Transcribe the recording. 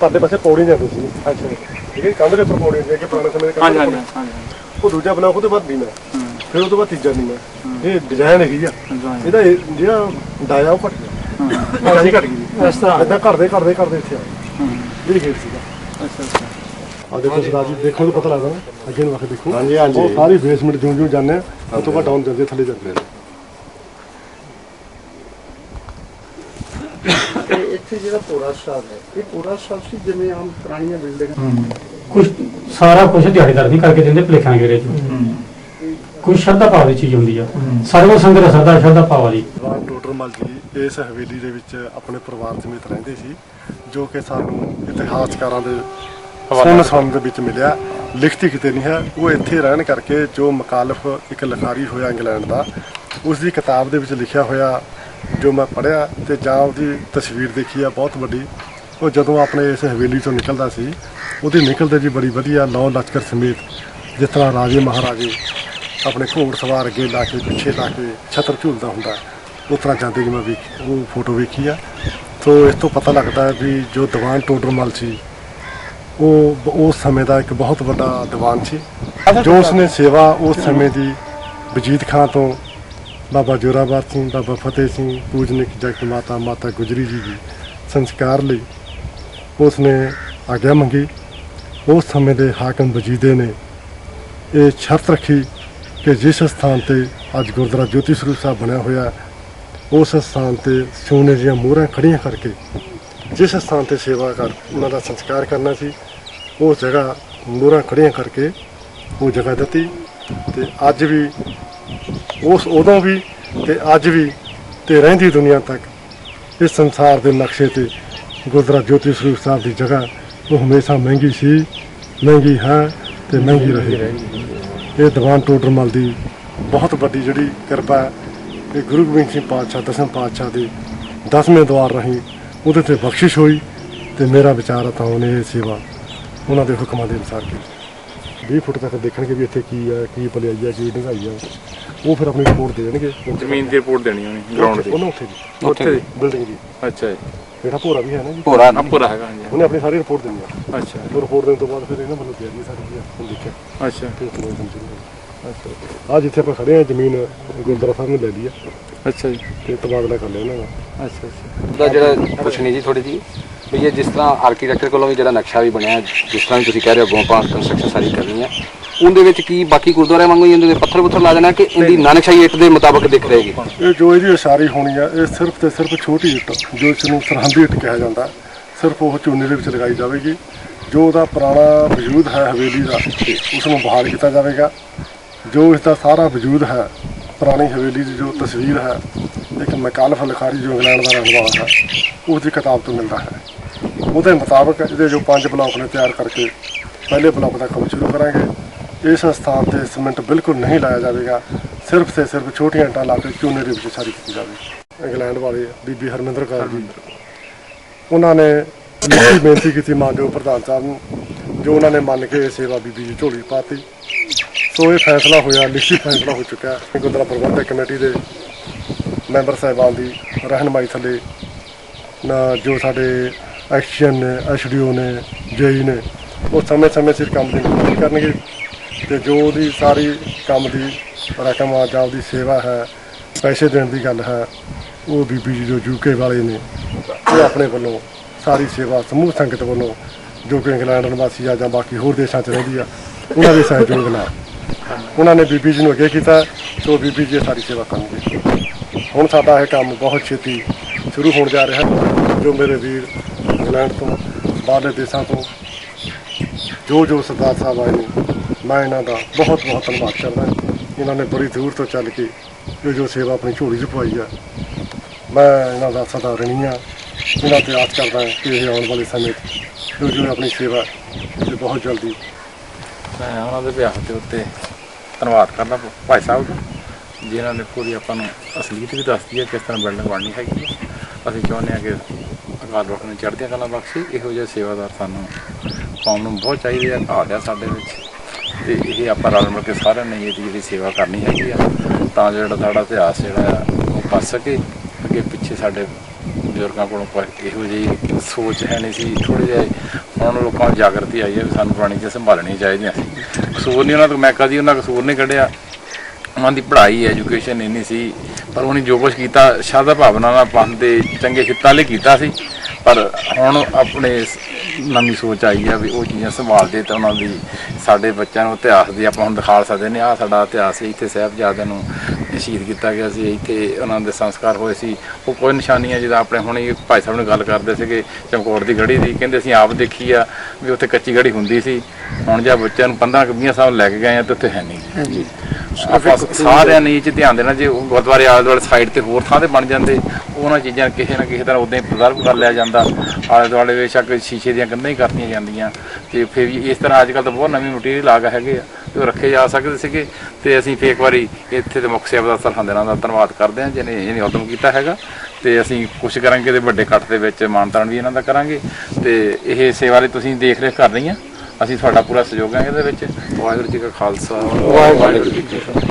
ਪਰਲੇ ਪਾਸੇ ਪੌੜੀ ਜਾਂਦੀ ਸੀ। ਅੱਛਾ। ਜੀ ਠੀਕ ਹੈ ਜੀ, ਕੰਧ ਦੇ ਉੱਪਰ ਪੌੜੀ ਹੁੰਦੀ ਹੈ ਕਿ ਪੁਰਾਣੇ ਸਮੇਂ ਦੇ ਹਾਂਜੀ ਕੰਧ ਹਾਂਜੀ ਦੇ ਹਾਂਜੀ। ਉੱਪਰ। ਉਹ ਦੂਜਾ ਬਲਾਕ ਉਹਦੇ ਬਾਅਦ ਨੀਮਾ ਹੂੰ। ਫਿਰ ਉਹ ਤੋਂ ਬਾਅਦ ਤੀਜਾ ਨੀਮਾ ਇਹ ਡਿਜ਼ਾਈਨ ਹੈਗੀ ਆ। ਹਾਂਜੀ ਇਹਦਾ ਇਹ ਜਿਹੜਾ ਡਾਇਆ ਉਹ ਘਟ ਗਿਆ। ਡਾਇਆ ਘਟ ਗਈ ਜੀ। ਇਸ ਤਰ੍ਹਾਂ। ਏਦਾਂ ਕਰਦੇ ਕਰਦੇ ਕਰਦੇ ਇੱਥੇ ਆ। ਹੂੰ। ਇਹ ਖੇਤ ਸੀਗਾ। ਅੱਛਾ ਅੱਛਾ। ਆ ਦੇਖੋ ਸਰਦਾਰ ਜੀ ਦੇਖੋ ਤਾਂ ਪਤਾ ਲੱਗਦਾ ਨਾ। ਅੱਗੇ ਨੂੰ ਆ ਕੇ ਦੇਖੋ। ਹਾਂਜੀ, ਹਾਂਜੀ। ਉਹ ਸਾਰੀ ਬੇਸਮੈਂਟ ਜਿਉਂ ਜਿਉਂ ਜਾਂਦੇ ਆ ਉਸ ਤੋਂ ਬਾਅਦ ਡਾਊਨ ਜਾਂਦੇ ਆ, ਥੱਲੇ ਜਾਂਦੇ ਆ। ਇੱਥੇ ਜਿਹੜਾ ਪੂਰਾ ਸਟਾਫ ਹੈ ਇਹ ਪੂਰਾ ਸਟਾਫ ਸੀ ਜਿਵੇਂ ਆਮ ਪੁਰਾਣੀਆਂ ਬਿਲਡਿੰਗਾਂ ਕੁਝ ਸਾਰਾ ਕੁਝ ਦਿਹਾੜੀਦਾਰ ਨਹੀਂ ਕਰਕੇ ਦਿੰਦੇ ਭਲੇਖਾਂ ਗੇਰੇ ਚ ਕੁਝ ਸ਼ਰਧਾ ਭਾਵ ਦੀ ਚੀਜ਼ ਹੁੰਦੀ ਆ। ਸਰਵ ਸੰਗਤ ਸਰਦਾ ਸ਼ਰਧਾ ਭਾਵ ਵਾਲੀ। ਜਵਾਨ ਟੋਡਰਮਲ ਜੀ ਇਸ ਹਵੇਲੀ ਦੇ ਵਿੱਚ ਆਪਣੇ ਪਰਿਵਾਰ ਸਮੇਤ ਰਹਿੰਦੇ ਸੀ ਜੋ ਕਿ ਸਾਨੂੰ ਇਤਿਹਾਸਕਾਰਾਂ ਦੇ ਸੁਣਨ ਸੁਣਨ ਦੇ ਵਿੱਚ ਮਿਲਿਆ। ਲਿਖਤੀ ਕਿਤੇ ਨਹੀਂ ਹੈ ਉਹ ਇੱਥੇ ਰਹਿਣ ਕਰਕੇ ਜੋ ਮਕਾਲਫ ਇੱਕ ਲਿਖਾਰੀ ਹੋਇਆ ਇੰਗਲੈਂਡ ਦਾ ਉਸ ਦੀ ਕਿਤਾਬ ਦੇ ਵਿੱਚ ਲਿਖਿਆ ਹੋਇਆ ਜੋ ਮੈਂ ਪੜ੍ਹਿਆ ਤੇ ਜਾਂ ਉਹਦੀ ਤਸਵੀਰ ਦੇਖੀ ਆ ਬਹੁਤ ਵੱਡੀ। ਉਹ ਜਦੋਂ ਆਪਣੇ ਇਸ ਹਵੇਲੀ ਤੋਂ ਨਿਕਲਦਾ ਸੀ ਉਹਦੀ ਨਿਕਲਦੇ ਜੀ ਬੜੀ ਵਧੀਆ ਲੌ ਲਸ਼ਕਰ ਸਮੇਤ ਜਿਸ ਤਰ੍ਹਾਂ ਰਾਜੇ ਮਹਾਰਾਜੇ ਆਪਣੇ ਘੋੜ ਸਵਾਰ ਅੱਗੇ ਲਾ ਕੇ ਪਿੱਛੇ ਲਾ ਕੇ ਛਤਰ ਝੂਲਦਾ ਹੁੰਦਾ ਉਸ ਤਰ੍ਹਾਂ ਜਾਂਦੇ ਜਿਵੇਂ ਵੀ ਉਹ ਫੋਟੋ ਵੇਖੀ ਆ। ਸੋ ਇਸ ਤੋਂ ਪਤਾ ਲੱਗਦਾ ਹੈ ਵੀ ਜੋ ਦੀਵਾਨ ਟੋਡਰਮਲ ਸੀ ਉਹ ਉਸ ਸਮੇਂ ਦਾ ਇੱਕ ਬਹੁਤ ਵੱਡਾ ਦੀਵਾਨ ਸੀ ਜੋ ਉਸਨੇ ਸੇਵਾ ਉਸ ਸਮੇਂ ਦੀ ਵਜੀਦ ਖਾਂ ਤੋਂ ਬਾਬਾ ਜੋਰਾਵਰ ਸਿੰਘ, ਬਾਬਾ ਫਤਿਹ ਸਿੰਘ, ਪੂਜਨਿਕ ਜਗਤ ਮਾਤਾ ਮਾਤਾ ਗੁਜਰੀ ਜੀ ਦੀ ਸੰਸਕਾਰ ਲਈ ਉਸ ਨੇ ਆਗਿਆ ਮੰਗੀ। ਉਸ ਸਮੇਂ ਦੇ ਹਾਕਮ ਵਜੀਦੇ ਨੇ ਇਹ ਸ਼ਰਤ ਰੱਖੀ ਕਿ ਜਿਸ ਸਥਾਨ ਤੇ ਅੱਜ ਗੁਰਦੁਆਰਾ ਜੋਤੀ ਸਰੂਪ ਸਾਹਿਬ ਬਣਿਆ ਹੋਇਆ ਉਸ ਸਥਾਨ ਤੇ ਸੋਨੇ ਦੀਆਂ ਮੋਹਰਾਂ ਖੜੀਆਂ ਕਰਕੇ ਜਿਸ ਸਥਾਨ ਤੇ ਸੇਵਾ ਕਰ ਉਹਨਾਂ ਦਾ ਸੰਸਕਾਰ ਕਰਨਾ ਸੀ ਉਹ ਜਗ੍ਹਾ ਮੋਹਰਾਂ ਖੜੀਆਂ ਕਰਕੇ ਉਹ ਜਗ੍ਹਾ ਦਿੱਤੀ ਤੇ ਅੱਜ ਵੀ ਉਸ ਉਦੋਂ ਵੀ ਤੇ ਅੱਜ ਵੀ ਤੇ ਰਹਿੰਦੀ ਦੁਨੀਆ ਤੱਕ ਇਸ ਸੰਸਾਰ ਦੇ ਨਕਸ਼ੇ ਤੇ ਗੁਰਦੁਆਰਾ ਜੋਤੀ ਸਰੂਪ ਸਾਹਿਬ ਦੀ ਜਗ੍ਹਾ ਉਹ ਹਮੇਸ਼ਾ ਮਹਿੰਗੀ ਸੀ, ਮਹਿੰਗੀ ਹੈ ਤੇ ਮਹਿੰਗੀ ਰਹੇਗੀ। ਇਹ ਦੀਵਾਨ ਟੋਡਰਮਲ ਦੀ ਬਹੁਤ ਵੱਡੀ ਜਿਹੜੀ ਕਿਰਪਾ ਹੈ, ਇਹ ਗੁਰੂ ਗੋਬਿੰਦ ਸਿੰਘ ਪਾਤਸ਼ਾਹ, ਦਸਮ ਪਾਤਸ਼ਾਹ ਦੀ ਦਸਵੇਂ ਦਵਾਰ ਰਹੀ ਉਹਦੇ ਤੇ ਬਖਸ਼ਿਸ਼ ਹੋਈ ਤੇ ਮੇਰਾ ਵਿਚਾਰ ਹੈ ਤਾਂ ਉਹਨੇ ਇਹ ਸੇਵਾ ਉਹਨਾਂ ਦੇ ਹੁਕਮਾਂ ਦੇ ਅਨੁਸਾਰ ਕੀਤੀ। 20 ਫੁੱਟ ਤੱਕ ਦੇਖਣਗੇ ਵੀ ਇੱਥੇ ਕੀ ਹੈ ਕੀ ਭਲਾਈ ਹੈ ਕੀ ਡੰਗਾਈ ਹੈ ਉਹ ਫਿਰ ਆਪਣੀ ਰਿਪੋਰਟ ਦੇ ਦੇਣਗੇ। ਜ਼ਮੀਨ ਦੀ ਰਿਪੋਰਟ ਦੇਣੀ ਉਹਨੇ ਗਰਾਊਂਡ ਦੀ। ਉਹਨਾਂ ਉੱਥੇ ਜੀ। ਉੱਥੇ ਦੀ ਬਿਲਡਿੰਗ ਦੀ ਅੱਛਾ ਜੀ। ਜਿਹੜਾ ਭੋਰਾ ਵੀ ਹੈ ਨਾ ਜੀ। ਪੂਰਾ ਨਾ ਪੂਰਾ ਹੈਗਾ ਹਾਂਜੀ। ਉਹਨੇ ਆਪਣੀ ਸਾਰੀ ਰਿਪੋਰਟ ਦੇਣੀ ਆ। ਅੱਛਾ ਉਹ ਰਿਪੋਰਟ ਦੇਣ ਤੋਂ ਬਾਅਦ ਫਿਰ ਇਹਨਾਂ ਵੱਲੋਂ ਤਿਆਰੀ ਸਾਰੀ ਕੀ ਆ ਹੁਣ ਦੇਖਿਆ। ਅੱਛਾ। ਹੋਇਆ ਆ ਜਿੱਥੇ ਆਪਾਂ ਖੜੇ ਆ ਜ਼ਮੀਨ ਗੁਰਦੁਆਰਾ ਸਾਹਿਬ ਨੇ ਲੈ ਲਈ ਆ। ਅੱਛਾ ਜੀ। ਤੇ ਤਬਾਦਲਾ ਕਰ ਲਿਆ ਇਹਨਾਂ ਦਾ। ਅੱਛਾ ਅੱਛਾ। ਦਾ ਜਿਹੜਾ ਪੁੱਛਣੀ ਜੀ ਥੋੜੀ ਜੀ ਵੀ ਇਹ ਜਿਸ ਤਰ੍ਹਾਂ ਆਰਕੀਟੈਕਚਰ ਕੋਲੋਂ ਵੀ ਜਿਹੜਾ ਨਕਸ਼ਾ ਵੀ ਬਣਿਆ ਜਿਸ ਤਰ੍ਹਾਂ ਤੁਸੀਂ ਕਹਿ ਰਹੇ ਹੋ ਆਪਾਂ ਕੰਸਟਰਕਸ਼ਨ ਸਾਰੀ ਕਰਨੀ ਹੈ ਉਹਦੇ ਵਿੱਚ ਕੀ ਬਾਕੀ ਗੁਰਦੁਆਰੇ ਵਾਂਗੂ ਹੀ ਇਹਦੇ ਪੱਥਰ ਪੁੱਥਰ ਲਾ ਦੇਣਾ ਕਿ ਇਹਦੀ ਨਾਨਕਸ਼ਾਹੀ ਇੱਟ ਦੇ ਮੁਤਾਬਕ ਦਿਖ ਰਹੇਗੀ? ਇਹ ਜੋ ਇਹਦੀ ਉਸਾਰੀ ਹੋਣੀ ਆ ਇਹ ਸਿਰਫ ਤੇ ਸਿਰਫ ਛੋਟੀ ਇੱਟ ਜੋ ਇਸ ਨੂੰ ਸਰਹੰਦੀ ਇੱਟ ਕਿਹਾ ਜਾਂਦਾ ਸਿਰਫ ਉਹ ਚੂਨੇ ਦੇ ਵਿੱਚ ਲਗਾਈ ਜਾਵੇਗੀ ਜੋ ਉਹਦਾ ਪੁਰਾਣਾ ਵਜੂਦ ਹੈ ਹਵੇਲੀ ਦਾ ਉਸ ਨੂੰ ਬਹਾਲ ਕੀਤਾ ਜਾਵੇਗਾ ਜੋ ਇਸ ਦਾ ਸਾਰਾ ਵਜੂਦ ਹੈ ਪੁਰਾਣੀ ਹਵੇਲੀ ਦੀ ਜੋ ਤਸਵੀਰ ਹੈ ਇੱਕ ਮਕਾਲਫ ਲਿਖਾਰੀ ਜੋ ਇੰਗਲੈਂਡ ਦਾ ਰਹਿਣ ਵਾਲਾ ਹੈ ਉਸ ਦੀ ਕਿਤਾਬ ਤੋਂ ਮਿਲਦਾ ਹੈ। ਉਹਦੇ ਮੁਤਾਬਕ ਇਹਦੇ ਜੋ ਪੰਜ ਬਲਾਕ ਨੇ ਤਿਆਰ ਕਰਕੇ ਪਹਿਲੇ ਬਲਾਕ ਦਾ ਕੰਮ ਸ਼ੁਰੂ ਕਰਾਂਗੇ। ਇਸ ਸਥਾਨ ਤੇ ਸੀਮੈਂਟ ਬਿਲਕੁਲ ਨਹੀਂ ਲਾਇਆ ਜਾਵੇਗਾ। ਸਿਰਫ ਤੇ ਸਿਰਫ ਛੋਟੀਆਂ ਇੱਟਾਂ ਲਾ ਕੇ ਚੂਨੇ ਦੇ ਵਿੱਚ ਸਾਰੀ ਕੀਤੀ ਜਾਵੇ। ਇੰਗਲੈਂਡ ਵਾਲੇ ਬੀਬੀ ਹਰਮਿੰਦਰ ਕੌਰ ਜੀ। ਉਹਨਾਂ ਨੇ ਲਿਖੀ ਬੇਨਤੀ ਕੀਤੀ ਮਾਨਯੋਗ ਪ੍ਰਧਾਨ ਸਾਹਿਬ ਨੂੰ, ਜੋ ਉਹਨਾਂ ਨੇ ਮੰਨ ਕੇ ਇਹ ਸੇਵਾ ਬੀਬੀ ਜੀ ਝੋਲੀ ਪਾਤੀ। ਸੋ ਇਹ ਫੈਸਲਾ ਹੋਇਆ ਲਿਖੀ ਫੈਸਲਾ ਹੋ ਚੁੱਕਾ ਹੈ ਗੁਰਦੁਆਰਾ ਪ੍ਰਬੰਧਕ ਕਮੇਟੀ ਦੇ ਮੈਂਬਰ ਸਾਹਿਬਾਨ ਦੀ ਰਹਿਨਮਾਈ ਥੱਲੇ ਜੋ ਸਾਡੇ ਐਕਸ਼ਨ ਨੇ, ਐਸਡੀਓ ਨੇ, ਜੇਈ ਨੇ, ਉਹ ਸਮੇਂ-ਸਮੇਂ ਸਿਰ ਕੰਮ ਦੀ ਨਿਗਰਾਨੀ ਕਰਨਗੇ ਤੇ ਜੋ ਉਹਦੀ ਸਾਰੀ ਕੰਮ ਦੀ ਰਕਮ ਆ, ਜਾਂ ਉਹਦੀ ਸੇਵਾ ਹੈ, ਪੈਸੇ ਦੇਣ ਦੀ ਗੱਲ ਹੈ, ਉਹ ਬੀਬੀ ਜੀ ਜੋ ਯੂਕੇ ਵਾਲੇ ਨੇ, ਉਹ ਆਪਣੇ ਵੱਲੋਂ ਸਾਰੀ ਸੇਵਾ, ਸਮੂਹ ਸੰਗਤ ਵੱਲੋਂ, ਜੋ ਕਿ ਇੰਗਲੈਂਡ ਨਿਵਾਸੀ ਆ ਜਾਂ ਬਾਕੀ ਹੋਰ ਦੇਸ਼ਾਂ 'ਚ ਰਹਿੰਦੀ ਆ, ਉਹਨਾਂ ਦੇ ਸਹਿਯੋਗ ਨਾਲ। ਉਹਨਾਂ ਨੇ ਬੀਬੀ ਜੀ ਨੂੰ ਅੱਗੇ ਕੀਤਾ, ਸੋ ਬੀਬੀ ਜੀ ਇਹ ਸਾਰੀ ਸੇਵਾ ਕਰਨਗੇ। ਹੁਣ ਸਾਡਾ ਇਹ ਕੰਮ ਬਹੁਤ ਛੇਤੀ ਸ਼ੁਰੂ ਹੋਣ ਜਾ ਰਿਹਾ ਜੋ ਮੇਰੇ ਵੀਰ ਇੰਗਲੈਂਡ ਤੋਂ, ਬਾਹਰਲੇ ਦੇਸ਼ਾਂ ਤੋਂ, ਜੋ ਜੋ ਸਰਦਾਰ ਸਾਹਿਬ ਆਏ ਨੇ, ਮੈਂ ਇਹਨਾਂ ਦਾ ਬਹੁਤ ਬਹੁਤ ਧੰਨਵਾਦ ਕਰਦਾ। ਇਹਨਾਂ ਨੇ ਬੜੀ ਦੂਰ ਤੋਂ ਚੱਲ ਕੇ ਜੋ ਜੋ ਸੇਵਾ ਆਪਣੀ ਝੋਲੀ 'ਚ ਪਵਾਈ ਆ। ਮੈਂ ਇਹਨਾਂ ਦਾ ਸਦਾ ਰਣੀ ਆ। ਇਹਨਾਂ ਤੇ ਆਸ ਕਰਦਾ ਕਿ ਇਹ ਆਉਣ ਵਾਲੇ ਸਮੇਂ 'ਚ ਜੋ ਜੋ ਆਪਣੀ ਸੇਵਾ ਇਹ ਬਹੁਤ ਜਲਦੀ ਮੈਂ ਉਹਨਾਂ ਦੇ ਵਿਆਹ ਦੇ ਉੱਤੇ ਧੰਨਵਾਦ ਕਰਦਾ ਭਾਈ ਸਾਹਿਬ ਦਾ। ਜਿਨ੍ਹਾਂ ਨੇ ਪੂਰੀ ਆਪਾਂ ਨੂੰ ਅਸਲੀਅਤ ਵੀ ਦੱਸਦੀ ਹੈ ਕਿਸ ਤਰ੍ਹਾਂ ਬਿਲਡਿੰਗ ਬਣਨੀ ਹੈਗੀ ਹੈ। ਅਸੀਂ ਚਾਹੁੰਦੇ ਹਾਂ ਕਿ ਅਕਾਲ ਪੁਰਖ ਚੜ੍ਹਦੀਆਂ ਕਲਾ ਬਖਸ਼ੇ, ਇਹੋ ਜਿਹੇ ਸੇਵਾਦਾਰ ਸਾਨੂੰ ਕੌਮ ਨੂੰ ਬਹੁਤ ਚਾਹੀਦੇ ਆ ਘਾਟ ਆ ਸਾਡੇ ਵਿੱਚ। ਤੇ ਇਹ ਆਪਾਂ ਰਲ ਮਿਲ ਕੇ ਸਾਰਿਆਂ ਨੇ ਇਹਦੀ ਜਿਹੜੀ ਸੇਵਾ ਕਰਨੀ ਹੈਗੀ ਆ, ਤਾਂ ਜੋ ਜਿਹੜਾ ਸਾਡਾ ਇਤਿਹਾਸ ਜਿਹੜਾ ਆ, ਉਹ ਬਚ ਸਕੇ। ਅੱਗੇ ਪਿੱਛੇ ਸਾਡੇ ਬਜ਼ੁਰਗਾਂ ਕੋਲੋਂ ਕੋਈ ਇਹੋ ਜਿਹੀ ਸੋਚ ਹੈ ਨਹੀਂ ਸੀ। ਥੋੜੇ ਜਿਹਾ ਹੁਣ ਲੋਕਾਂ ਨੂੰ ਜਾਗਰਤੀ ਆਈ ਹੈ ਵੀ ਸਾਨੂੰ ਪੁਰਾਣੀ ਚੀਜ਼ਾਂ ਸੰਭਾਲਣੀਆਂ ਚਾਹੀਦੀਆਂ ਸੀ ਕਸੂਰ ਨਹੀਂ ਉਹਨਾਂ ਤੋਂ, ਮੈਂ ਕਦੀ ਉਹਨਾਂ ਕਸੂਰ ਨਹੀਂ ਕੱਢਿਆ। ਉਹਨਾਂ ਦੀ ਪੜ੍ਹਾਈ, ਐਜੂਕੇਸ਼ਨ ਇੰਨੀ ਸੀ, ਪਰ ਉਹਨੇ ਜੋ ਕੁਝ ਕੀਤਾ ਸ਼ਰਧਾ ਭਾਵਨਾ ਨਾਲ ਪੰਥ ਦੇ ਚੰਗੇ ਹਿੱਤਾਂ ਲਈ ਕੀਤਾ ਸੀ। ਪਰ ਹੁਣ ਆਪਣੇ ਨਵੀਂ ਸੋਚ ਆਈ ਆ ਵੀ ਉਹ ਚੀਜ਼ਾਂ ਸੰਭਾਲਦੇ ਤਾਂ ਉਹਨਾਂ ਦੀ, ਸਾਡੇ ਬੱਚਿਆਂ ਨੂੰ ਇਤਿਹਾਸ ਦੀ ਆਪਾਂ ਹੁਣ ਦਿਖਾ ਸਕਦੇ ਨੇ ਆ ਸਾਡਾ ਇਤਿਹਾਸ ਹੈ ਇੱਥੇ ਸਾਹਿਬਜ਼ਾਦਿਆਂ ਨੂੰ ਸ਼ਹੀਦ ਕੀਤਾ ਗਿਆ ਸੀ ਇੱਥੇ ਉਹਨਾਂ ਦੇ ਸੰਸਕਾਰ ਹੋਏ ਸੀ। ਉਹ ਕੋਈ ਨਿਸ਼ਾਨੀਆਂ ਜਿਹਦਾ ਆਪਣੇ ਹੁਣੇ ਭਾਈ ਸਾਹਿਬ ਨੇ ਗੱਲ ਕਰਦੇ ਸੀਗੇ ਚਮਕੌਰ ਦੀ ਗੜੀ ਦੀ ਕਹਿੰਦੇ ਅਸੀਂ ਆਪ ਦੇਖੀ ਆ ਵੀ ਉੱਥੇ ਕੱਚੀ ਗੜੀ ਹੁੰਦੀ ਸੀ। ਹੁਣ ਜਾਂ ਬੱਚਿਆਂ ਨੂੰ 15 ਕੁ 20 ਸਾਲ ਲੈ ਕੇ ਗਏ ਆ ਤੇ ਉੱਥੇ ਹੈ ਨਹੀਂ। ਜੀ ਸਾਰਿਆਂ ਨੇ ਇਹ 'ਚ ਧਿਆਨ ਦੇਣਾ ਜੇ ਉਹ ਗੁਰਦੁਆਰੇ ਆਲੇ ਦੁਆਲੇ ਸਾਈਡ ਤੇ ਹੋਰ ਥਾਂ ਤੇ ਬਣ ਜਾਂਦੇ ਉਹਨਾਂ ਚੀਜ਼ਾਂ ਕਿਸੇ ਨਾ ਕਿਸੇ ਤਰ੍ਹਾਂ ਉਦਾਂ ਹੀ ਪ੍ਰੀਜ਼ਰਵ ਕਰ ਲਿਆ ਜਾਂਦਾ। ਆਲੇ ਦੁਆਲੇ ਬੇਸ਼ੱਕ ਸ਼ੀਸ਼ੇ ਦੀਆਂ ਕੰਧਾਂ ਹੀ ਕਰਤੀਆਂ ਜਾਂਦੀਆਂ। ਤੇ ਫਿਰ ਵੀ ਇਸ ਤਰ੍ਹਾਂ ਅੱਜ ਕੱਲ ਤਾਂ ਬਹੁਤ ਨਵੀਂ ਮਟੀਰੀਅਲ ਆ ਗਏ ਹੈਗੇ ਆ। ਉਹ ਰੱਖੇ ਜਾ ਸਕਦੇ ਸੀਗੇ ਤੇ ਅਸੀਂ ਫੇਰ ਇੱਕ ਵਾਰੀ ਇੱਥੇ ਦੇ ਮੁੱਖ ਸੇਵਾ ਦਾ ਸਰਹੰਦ ਦਾ ਧੰਨਵਾਦ ਕਰਦੇ ਹਾਂ ਜਿਹਨੇ ਇਹਨੇ ਉਦਮ ਕੀਤਾ ਹੈਗਾ। ਤੇ ਅਸੀਂ ਕੋਸ਼ਿਸ਼ ਕਰਾਂਗੇ ਤੇ ਵੱਡੇ ਕੱਟ ਦੇ ਵਿੱਚ ਮਾਨਤਾਨ ਵੀ ਇਹਨਾਂ ਦਾ ਕਰਾਂਗੇ। ਤੇ ਇਹ ਸੇਵਾ ਲਈ ਤੁਸੀਂ ਦੇਖ ਰੇਖ ਕਰ ਰਹੀਆਂ। ਅਸੀਂ ਤੁਹਾਡਾ ਪੂਰਾ ਸਹਿਯੋਗ ਹੈ ਇਹਦੇ ਵਿੱਚ। ਵਾਹਿਗੁਰੂ ਜੀ ਕਾ ਖਾਲਸਾ। ਵਾਹਿਗੁਰੂ ਜੀ ਕੀ ਫਤਿਹ।